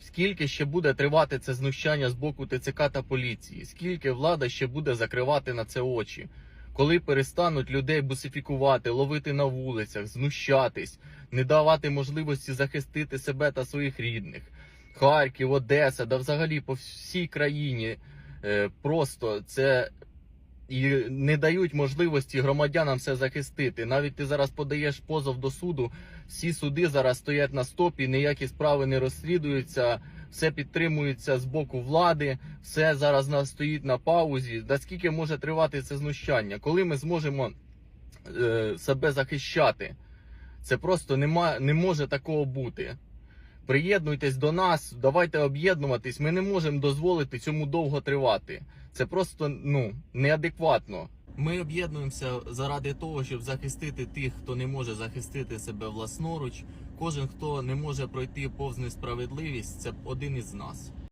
Скільки ще буде тривати це знущання з боку ТЦК та поліції? Скільки влада ще буде закривати на це очі? Коли перестануть людей бусифікувати, ловити на вулицях, знущатись, не давати можливості захистити себе та своїх рідних? Харків, Одеса, да взагалі по всій країні е, просто це і не дають можливості громадянам все захистити. Навіть ти зараз подаєш позов до суду, всі суди зараз стоять на стопі, ніякі справи не розслідуються, все підтримується з боку влади, все зараз стоїть на паузі. Да скільки може тривати це знущання? Коли ми зможемо е, себе захищати? Це просто нема, не може такого бути. Приєднуйтесь до нас, давайте об'єднуватись. Ми не можемо дозволити цьому довго тривати. Це просто ну неадекватно. Ми об'єднуємося заради того, щоб захистити тих, хто не може захистити себе власноруч. Кожен, хто не може пройти повз несправедливість, це один із нас.